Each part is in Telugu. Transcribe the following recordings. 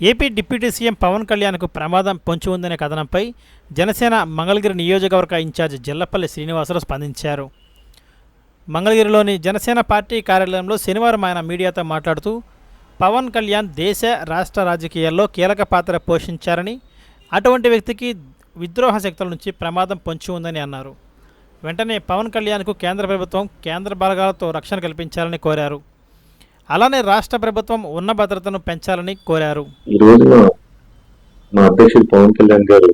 ఏపీ డిప్యూటీ సీఎం పవన్ కళ్యాణ్కు ప్రమాదం పొంచి ఉందనే కథనంపై జనసేన మంగళగిరి నియోజకవర్గ ఇన్ఛార్జ్ జిల్లపల్లి శ్రీనివాసరావు స్పందించారు. మంగళగిరిలోని జనసేన పార్టీ కార్యాలయంలో శనివారం ఆయన మీడియాతో మాట్లాడుతూ పవన్ కళ్యాణ్ దేశ రాష్ట్ర రాజకీయాల్లో కీలక పాత్ర పోషించారని అటువంటి వ్యక్తికి విద్రోహ శక్తుల నుంచి ప్రమాదం పొంచి ఉందని అన్నారు. వెంటనే పవన్ కళ్యాణ్కు కేంద్ర ప్రభుత్వం కేంద్ర బలగాలతో రక్షణ కల్పించాలని కోరారు. అలానే రాష్ట్ర ప్రభుత్వం ఉన్న భద్రతను పెంచాలని కోరారు. ఈ రోజున మా అధ్యక్షుడు పవన్ కళ్యాణ్ గారు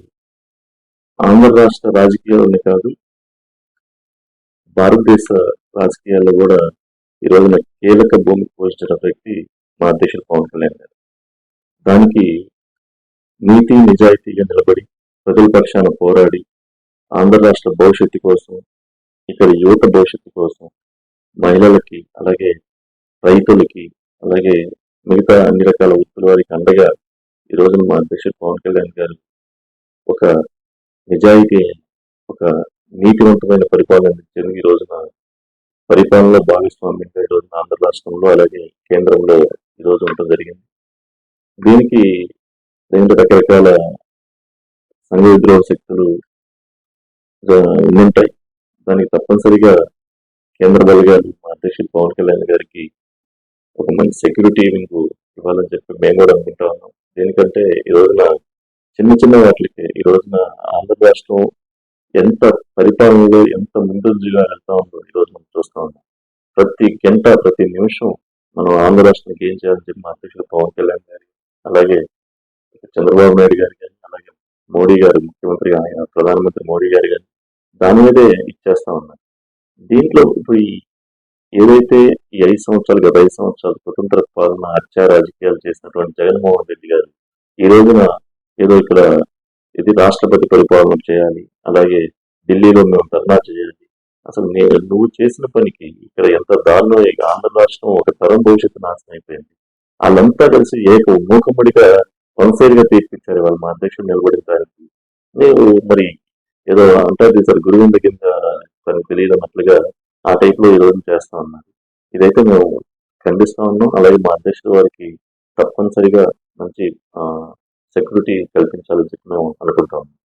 ఆంధ్ర రాష్ట్ర రాజకీయాలని కాదు భారతదేశ రాజకీయాల్లో కూడా ఈ రోజున కీలక భూమికి పోషించిన వ్యక్తి మా అధ్యక్షుడు పవన్ కళ్యాణ్ గారు. దానికి నీతి నిజాయితీగా నిలబడి ప్రజల పక్షాన పోరాడి ఆంధ్ర రాష్ట్ర భవిష్యత్తు కోసం ఇక్కడ యువత భవిష్యత్తు కోసం మహిళలకి అలాగే రైతులకి అలాగే మిగతా అన్ని రకాల వృత్తుల వారికి అండగా ఈ రోజున మా అధ్యక్షుడు పవన్ కళ్యాణ్ గారు ఒక నిజాయితీ ఒక నీతివంతమైన పరిపాలన అందించారు ఈ రోజున పరిపాలనలో భాగస్వామ్యంగా ఈ రోజున ఆంధ్ర రాష్ట్రంలో అలాగే కేంద్రంలో ఈ రోజు ఉండటం జరిగింది. దీనికి రెండు రకరకాల సంఘ విద్రోహ శక్తులు జ- ఉంటాయి దానికి తప్పనిసరిగా కేంద్ర బలగాలు మా అధ్యక్షుడు పవన్ కళ్యాణ్ గారికి ఒక మంచి సెక్యూరిటీ మీకు ఇవ్వాలని చెప్పి మేము కూడా అనుకుంటా ఉన్నాం. దేనికంటే ఈ రోజున చిన్న చిన్న వాటికి ఈ రోజున ఆంధ్ర రాష్ట్రం ఎంత పరిపాలనలో ఎంత ముందంజుగా వెళ్తా ఉందో ఈ రోజు మనం చూస్తూ ఉన్నాం. ప్రతి గంట ప్రతి నిమిషం మనం ఆంధ్ర రాష్ట్రానికి ఏం చేయాలని చెప్పి మా అధ్యక్షుడు పవన్ కళ్యాణ్ గారి అలాగే చంద్రబాబు నాయుడు గారు కానీ అలాగే మోడీ గారు ముఖ్యమంత్రి ఆయన ప్రధానమంత్రి మోడీ గారు కానీ దాని మీదే ఇచ్చేస్తా ఉన్నారు దీంట్లో ఇప్పుడు ఈ ఏదైతే ఈ ఐదు సంవత్సరాలు గత ఐదు సంవత్సరాలు స్వతంత్ర పాలన హత్య రాజకీయాలు చేసినటువంటి జగన్మోహన్ రెడ్డి గారు ఈ రోజున ఏదో ఇక్కడ ఇది రాష్ట్రపతి పరిపాలన చేయాలి అలాగే ఢిల్లీలో మేము ధర్నా చేయాలి. అసలు నేను నువ్వు చేసిన పనికి ఇక్కడ ఎంత దారుణం ఆంధ్ర రాష్ట్రం ఒక తరం భవిష్యత్తు నాశనం అయిపోయింది. వాళ్ళంతా కలిసి ఏక మూకమ్మడిగా వన్సైడ్గా తీర్పిచ్చారు వాళ్ళు మా అధ్యక్షుడు నిలబడిన దానికి. నేను మరి ఏదో అంటారు సార్ గురువు కింద తనకు తెలియదు అన్నట్లుగా ఆ టైప్లో ఈరోజు చేస్తూ చేస్తా ఉన్నారు ఇదైతే మేము ఖండిస్తూ ఉన్నాం. అలాగే మా అధ్యక్షుడు వారికి తప్పనిసరిగా మంచి సెక్యూరిటీ కల్పించాలని చెప్పి మేము అనుకుంటా ఉన్నాం.